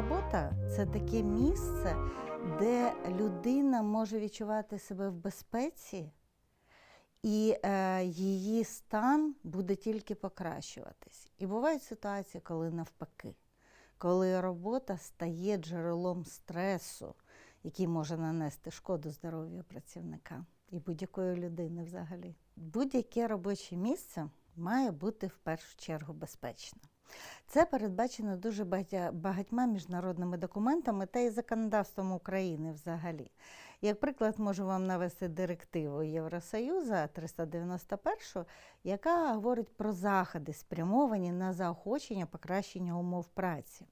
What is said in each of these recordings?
робота це таке місце, де людина може відчувати себе в безпеці, і е, її стан буде тільки покращуватись. І бувають ситуації, коли навпаки, коли робота стає джерелом стресу, який може нанести шкоду здоров'ю працівника і будь-якої людини взагалі. Будь-яке робоче місце має бути в першу чергу безпечним. Це передбачено дуже багатьма міжнародними документами та і законодавством України взагалі. Як приклад, можу вам навести директиву Євросоюзу 391, яка говорить про заходи, спрямовані на заохочення покращення умов праці.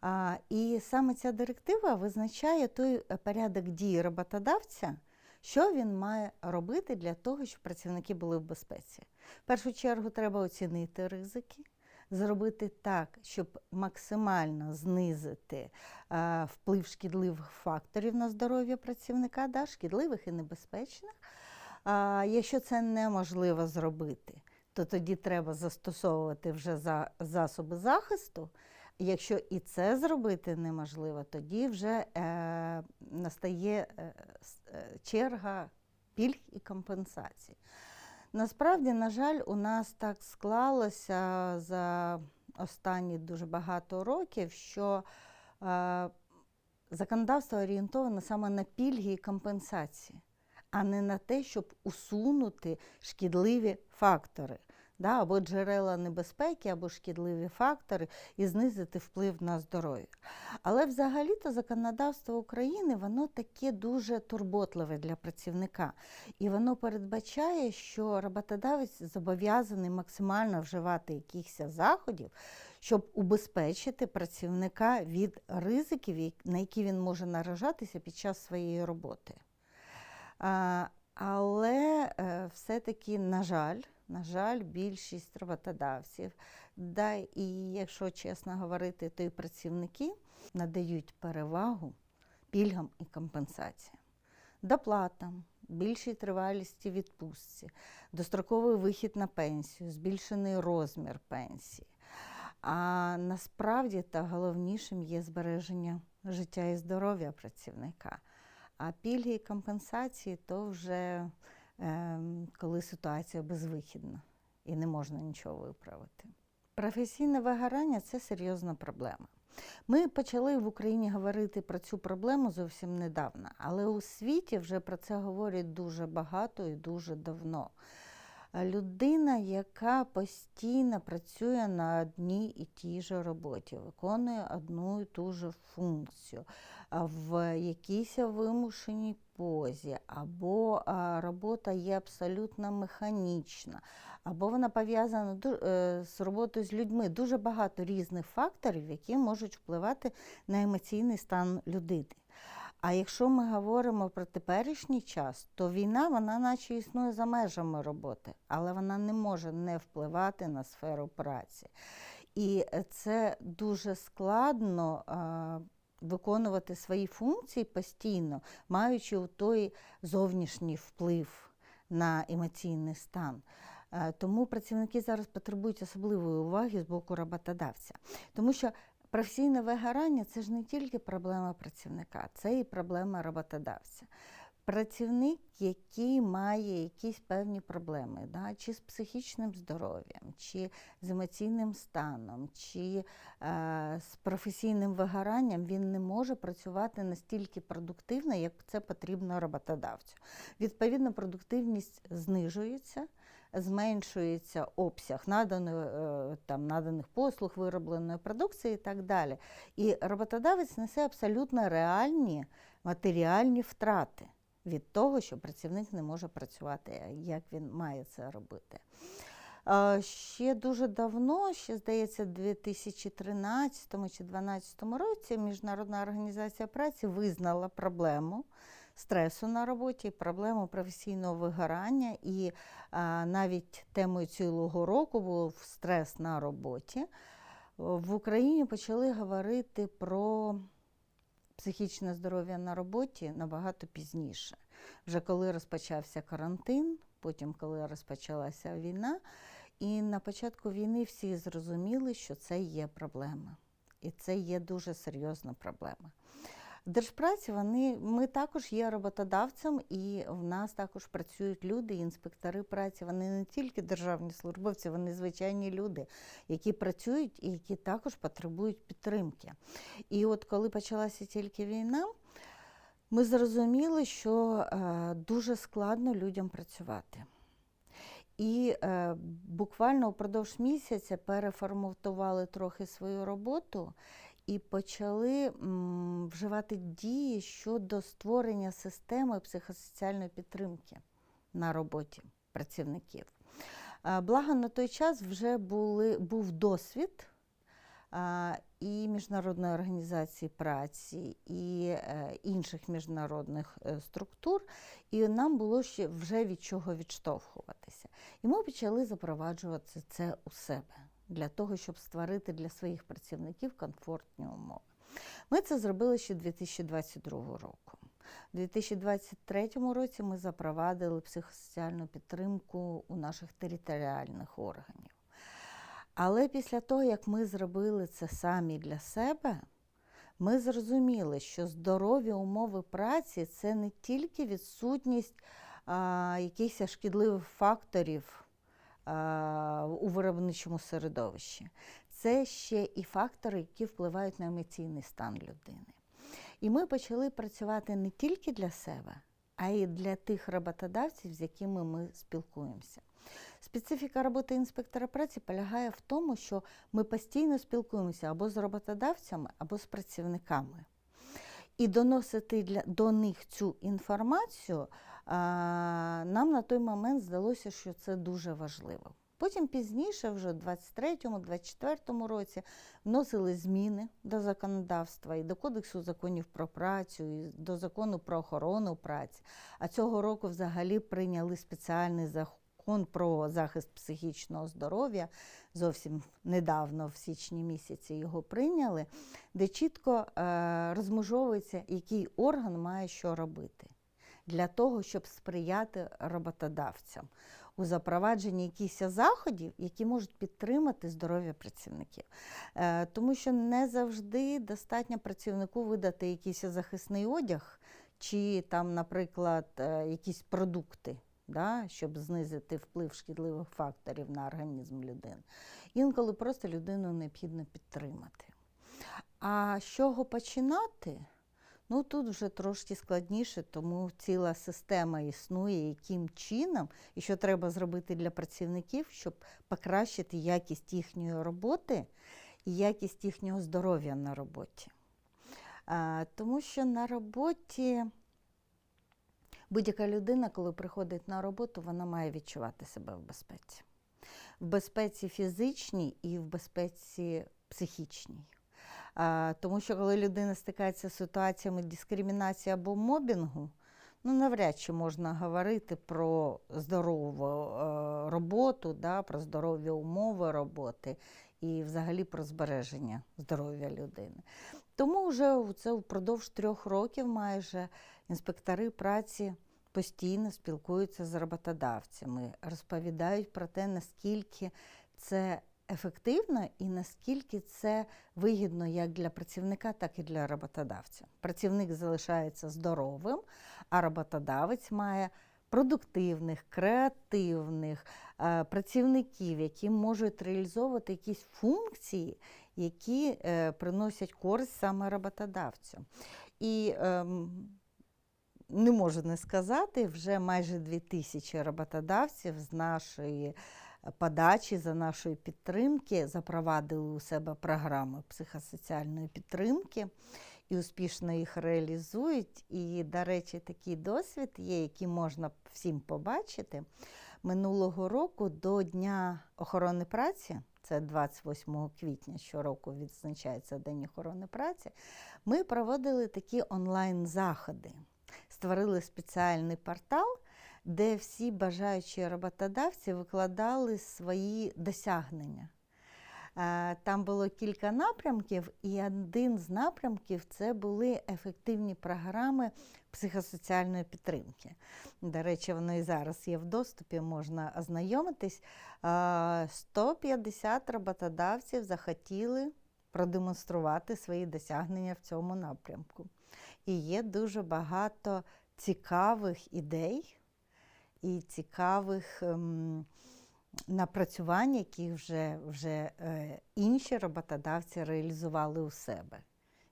А, і саме ця директива визначає той порядок дій роботодавця, що він має робити для того, щоб працівники були в безпеці. В першу чергу треба оцінити ризики, зробити так, щоб максимально знизити е, вплив шкідливих факторів на здоров'я працівника, да, шкідливих і небезпечних. Якщо це неможливо зробити, то тоді треба застосовувати вже за засоби захисту. Якщо і це зробити неможливо, тоді вже е, настає е, е, черга пільг і компенсацій. Насправді, на жаль, у нас так склалося за останні дуже багато років, що е, законодавство орієнтоване саме на пільги і компенсації, а не на те, щоб усунути шкідливі фактори. Да, або джерела небезпеки, або шкідливі фактори, і знизити вплив на здоров'я. Але взагалі-то законодавство України воно таке дуже турботливе для працівника. І воно передбачає, що роботодавець зобов'язаний максимально вживати якихось заходів, щоб убезпечити працівника від ризиків, на які він може наражатися під час своєї роботи. Але е, все-таки, на жаль, на жаль, більшість роботодавців, да, і якщо чесно говорити, то й працівники надають перевагу пільгам і компенсаціям, доплатам, більшій тривалісті відпустці, достроковий вихід на пенсію, збільшений розмір пенсії. А насправді та головнішим є збереження життя і здоров'я працівника. А пільги і компенсації то вже коли ситуація безвихідна і не можна нічого виправити. Професійне вигорання це серйозна проблема. Ми почали в Україні говорити про цю проблему зовсім недавно, але у світі вже про це говорять дуже багато і дуже давно. Людина, яка постійно працює на одній і тій же роботі, виконує одну і ту же функцію в якійсь вимушеній позі, або робота є абсолютно механічна, або вона пов'язана е, з роботою з людьми. Дуже багато різних факторів, які можуть впливати на емоційний стан людини. А якщо ми говоримо про теперішній час, то війна вона наче існує за межами роботи, але вона не може не впливати на сферу праці. І е, це дуже складно виконувати свої функції постійно, маючи той зовнішній вплив на емоційний стан. Е, Тому працівники зараз потребують особливої уваги з боку роботодавця, тому що професійне вигорання це ж не тільки проблема працівника, це і проблема роботодавця. Працівник, який має якісь певні проблеми, да, чи з психічним здоров'ям, чи з емоційним станом, чи е, з професійним вигоранням, він не може працювати настільки продуктивно, як це потрібно роботодавцю. Відповідно, продуктивність знижується, зменшується обсяг наданої, е, там, наданих послуг, виробленої продукції і так далі. І роботодавець несе абсолютно реальні матеріальні втрати від того, що працівник не може працювати, як він має це робити. Ще дуже давно, ще здається, в 2013 чи 2012 році Міжнародна організація праці визнала проблему стресу на роботі, проблему професійного вигорання. І а, навіть темою цілого року був стрес на роботі. В Україні почали говорити про психічне здоров'я на роботі набагато пізніше. Вже коли розпочався карантин, потім коли розпочалася війна, і на початку війни всі зрозуміли, що це є проблема. І це є дуже серйозна проблема. Держпраці вони, ми також є роботодавцем, і в нас також працюють люди, інспектори праці. Вони не тільки державні службовці, вони звичайні люди, які працюють і які також потребують підтримки. І от коли почалася тільки війна, ми зрозуміли, що е, дуже складно людям працювати. І е, буквально впродовж місяця переформатували трохи свою роботу і почали вживати дії щодо створення системи психосоціальної підтримки на роботі працівників. Благо на той час вже були, був досвід і Міжнародної організації праці, і е, інших міжнародних е, структур, і нам було ще вже від чого відштовхуватися. І ми почали запроваджувати це у себе для того, щоб створити для своїх працівників комфортні умови. Ми це зробили ще 2022 року. У 2023 році ми запровадили психосоціальну підтримку у наших територіальних органів. Але після того, як ми зробили це самі для себе, ми зрозуміли, що здорові умови праці це не тільки відсутність а, якихось шкідливих факторів у виробничому середовищі, це ще і фактори, які впливають на емоційний стан людини. І ми почали працювати не тільки для себе, а й для тих роботодавців, з якими ми спілкуємося. Специфіка роботи інспектора праці полягає в тому, що ми постійно спілкуємося або з роботодавцями, або з працівниками. І доносити для, до них цю інформацію нам на той момент здалося, що це дуже важливо. Потім пізніше, вже в 23-24 році, вносили зміни до законодавства і до Кодексу законів про працю, і до закону про охорону праці. А цього року взагалі прийняли спеціальний закон про захист психічного здоров'я. Зовсім недавно, в січні місяці, його прийняли, де чітко е, розмежовується, який орган має що робити для того, щоб сприяти роботодавцям у запровадженні якихось заходів, які можуть підтримати здоров'я працівників. Е, Тому що не завжди достатньо працівнику видати якийсь захисний одяг, чи там, наприклад, е, якісь продукти. Да, щоб знизити вплив шкідливих факторів на організм людини. Інколи просто людину необхідно підтримати. А з чого починати? Ну тут вже трошки складніше, тому ціла система існує, яким чином і що треба зробити для працівників, щоб покращити якість їхньої роботи і якість їхнього здоров'я на роботі. А, Тому що на роботі будь-яка людина, коли приходить на роботу, вона має відчувати себе в безпеці. В безпеці фізичній і в безпеці психічній. Тому що коли людина стикається з ситуаціями дискримінації або мобінгу, ну навряд чи можна говорити про здорову е, роботу, да, про здорові умови роботи і взагалі про збереження здоров'я людини. Тому вже це впродовж трьох років майже інспектори праці постійно спілкуються з роботодавцями, розповідають про те, наскільки це ефективно і наскільки це вигідно як для працівника, так і для роботодавця. Працівник залишається здоровим, а роботодавець має продуктивних, креативних е, працівників, які можуть реалізовувати якісь функції, які е, приносять користь саме роботодавцю. І е, не можу не сказати, вже майже 2000 роботодавців з нашої подачі, за нашої підтримки запровадили у себе програми психосоціальної підтримки і успішно їх реалізують. І, до речі, такий досвід є, який можна всім побачити. Минулого року до Дня охорони праці, це 28 квітня щороку відзначається День охорони праці, ми проводили такі онлайн-заходи. Створили спеціальний портал, де всі бажаючі роботодавці викладали свої досягнення. Там було кілька напрямків, і один з напрямків це були ефективні програми психосоціальної підтримки. До речі, воно і зараз є в доступі, можна ознайомитись. 150 роботодавців захотіли продемонструвати свої досягнення в цьому напрямку. І є дуже багато цікавих ідей і цікавих ем, напрацювань, які вже, вже е, інші роботодавці реалізували у себе.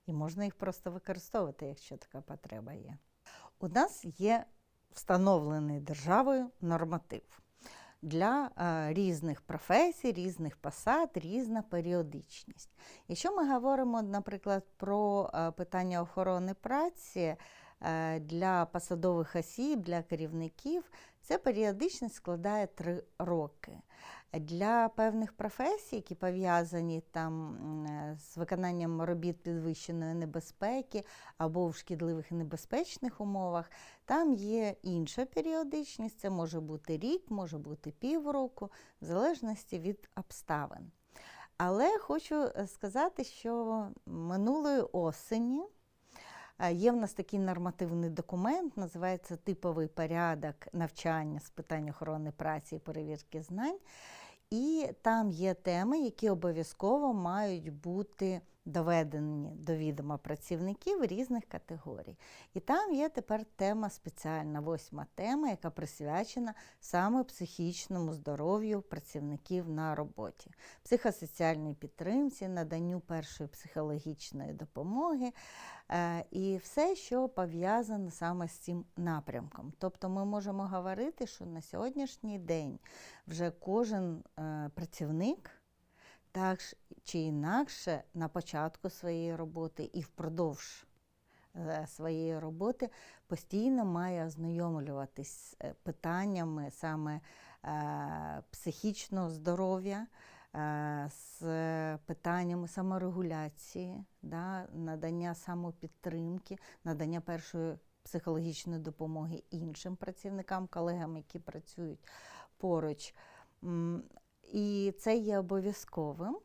І можна їх просто використовувати, якщо така потреба є. У нас є встановлений державою норматив для е, різних професій, різних посад, різна періодичність. Якщо ми говоримо, наприклад, про е, питання охорони праці для посадових осіб, для керівників, ця періодичність складає 3 роки. Для певних професій, які пов'язані там е, з виконанням робіт підвищеної небезпеки або в шкідливих і небезпечних умовах, там є інша періодичність, це може бути рік, може бути півроку, в залежності від обставин. Але хочу е, сказати, що минулої осені е, є в нас такий нормативний документ, називається Типовий порядок навчання з питань охорони праці і перевірки знань. І там є теми, які обов'язково мають бути доведені до відома працівників різних категорій. І там є тепер тема спеціальна, восьма тема, яка присвячена саме психічному здоров'ю працівників на роботі, психосоціальній підтримці, наданню першої психологічної допомоги е, і все, що пов'язане саме з цим напрямком. Тобто ми можемо говорити, що на сьогоднішній день вже кожен е, працівник так чи інакше на початку своєї роботи і впродовж е, своєї роботи постійно має ознайомлюватись з е, питаннями саме е, психічного здоров'я, з питаннями саморегуляції, да, надання самопідтримки, надання першої психологічної допомоги іншим працівникам, колегам, які працюють поруч. І це є обов'язковим.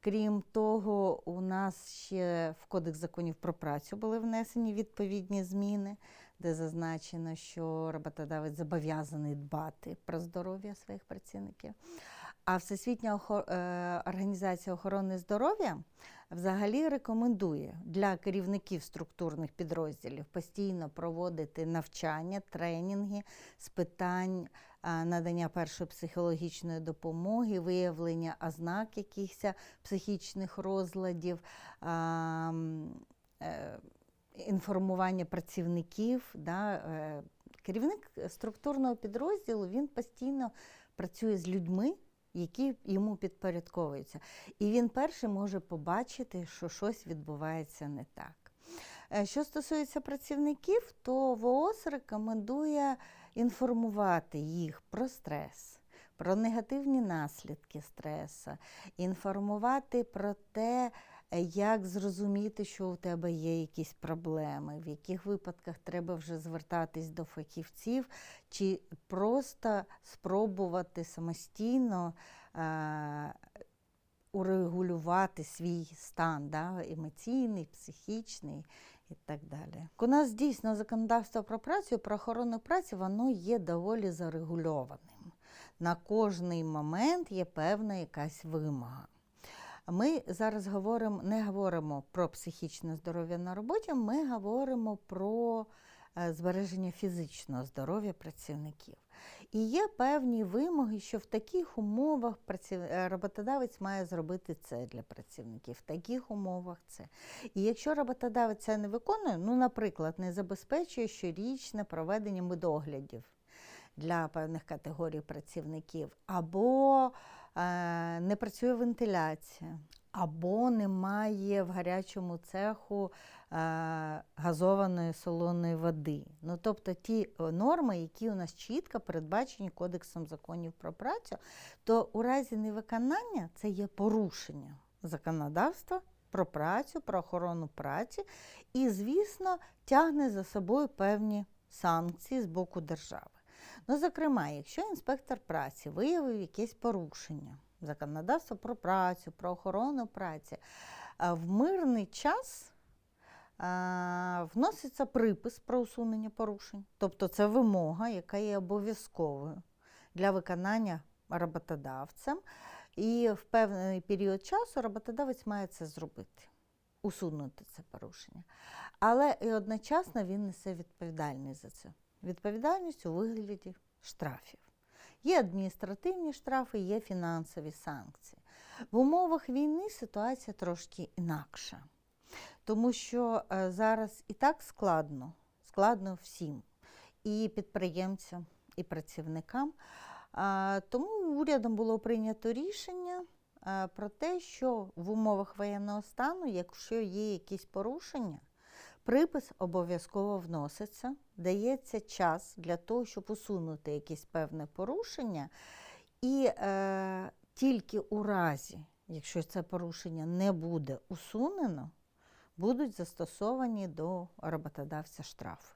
Крім того, у нас ще в Кодекс законів про працю були внесені відповідні зміни, де зазначено, що роботодавець зобов'язаний дбати про здоров'я своїх працівників. А Всесвітня е, організація охорони здоров'я взагалі рекомендує для керівників структурних підрозділів постійно проводити навчання, тренінги з питань надання першої психологічної допомоги, виявлення ознак якихось психічних розладів. е, Інформування працівників, е, керівник структурного підрозділу він постійно працює з людьми, які йому підпорядковуються. І він перший може побачити, що щось відбувається не так. Е, Що стосується працівників, то ВООЗ рекомендує інформувати їх про стрес, про негативні наслідки стресу, інформувати про те, е, як зрозуміти, що у тебе є якісь проблеми, в яких випадках треба вже звертатись до фахівців, чи просто спробувати самостійно е, урегулювати свій стан да, емоційний, психічний і так далі. У нас дійсно законодавство про працю, про охорону праці, воно є доволі зарегульованим. На кожний момент є певна якась вимога. Ми зараз говоримо, не говоримо про психічне здоров'я на роботі, ми говоримо про е, збереження фізичного здоров'я працівників. І є певні вимоги, що в таких умовах е, роботодавець має зробити це для працівників, в таких умовах це. І якщо роботодавець це не виконує, ну, наприклад, не забезпечує щорічне проведення медоглядів для певних категорій працівників, або е, не працює вентиляція, або немає в гарячому цеху е, газованої солоної води. Ну, тобто ті е, норми, які у нас чітко передбачені Кодексом законів про працю, то у разі невиконання це є порушення законодавства про працю, про охорону праці, і, звісно, тягне за собою певні санкції з боку держави. Ну, зокрема, якщо інспектор праці виявив якесь порушення законодавства про працю, про охорону праці, в мирний час вноситься припис про усунення порушень. Тобто це вимога, яка є обов'язковою для виконання роботодавцем. І в певний період часу роботодавець має це зробити, усунути це порушення. Але і одночасно він несе відповідальність за це. Відповідальність у вигляді штрафів. Є адміністративні штрафи, є фінансові санкції. В умовах війни ситуація трошки інакша, тому що е, зараз і так складно, складно всім, і підприємцям, і працівникам. Тому урядом було прийнято рішення про те, що в умовах воєнного стану, якщо є якісь порушення, припис обов'язково вноситься, дається час для того, щоб усунути якесь певне порушення, і е, тільки у разі, якщо це порушення не буде усунено, будуть застосовані до роботодавця штрафи.